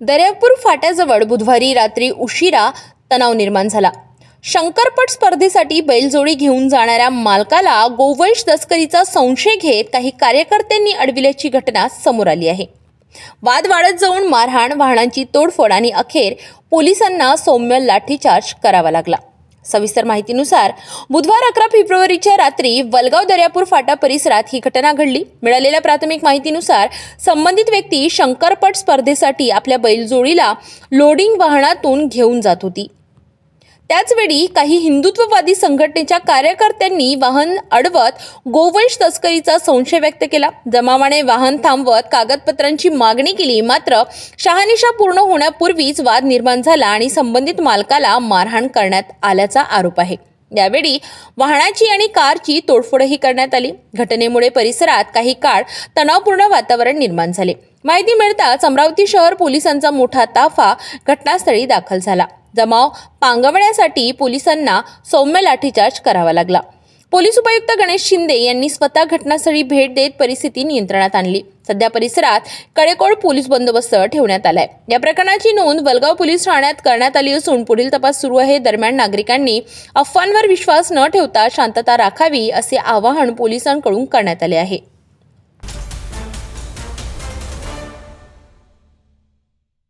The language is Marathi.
दर्यापूर फाट्याजवळ बुधवारी रात्री उशिरा तणाव निर्माण झाला. शंकरपट स्पर्धेसाठी बैलजोडी घेऊन जाणाऱ्या मालकाला गोवंश तस्करीचा संशय घेत काही कार्यकर्त्यांनी अडविल्याची घटना समोर आली आहे. वाद वाढत जाऊन मारहाण वाहनांची तोडफोड आणि अखेर पोलिसांना सौम्य लाठीचार्ज करावा लागला. सविस्तर माहितीनुसार बुधवार अकरा फेब्रुवारीच्या रात्री वलगाव दर्यापूर फाटा परिसरात ही घटना घडली. मिळालेल्या प्राथमिक माहितीनुसार संबंधित व्यक्ती शंकरपट स्पर्धेसाठी आपल्या बैलजोडीला लोडिंग वाहनातून घेऊन जात होती. त्याचवेळी काही हिंदुत्ववादी संघटनेच्या कार्यकर्त्यांनी वाहन अडवत गोवंश तस्करीचा संशय व्यक्त केला. जमावाने वाहन थांबवत कागदपत्रांची मागणी केली. मात्र शहानिशा पूर्ण होण्यापूर्वीच वाद निर्माण झाला आणि संबंधित मालकाला मारहाण करण्यात आल्याचा आरोप आहे. यावेळी वाहनाची आणि कारची तोडफोडही करण्यात आली. घटनेमुळे परिसरात काही काळ तणावपूर्ण वातावरण निर्माण झाले. माहिती मिळताच अमरावती शहर पोलिसांचा मोठा ताफा घटनास्थळी दाखल झाला. जमाव पांगवण्यासाठी पोलिसांना सौम्य लाठीचार्ज करावा लागला. पोलीस उपायुक्त गणेश शिंदे यांनी स्वतः घटनास्थळी भेट देत परिस्थिती नियंत्रणात आणली. सध्या परिसरात कडेकोड पोलीस बंदोबस्त ठेवण्यात आलाय. या प्रकरणाची नोंद वलगाव पोलीस ठाण्यात करण्यात आली असून पुढील तपास सुरू आहे. दरम्यान नागरिकांनी अफवांवर विश्वास न ठेवता शांतता राखावी असे आवाहन पोलिसांकडून करण्यात आले आहे.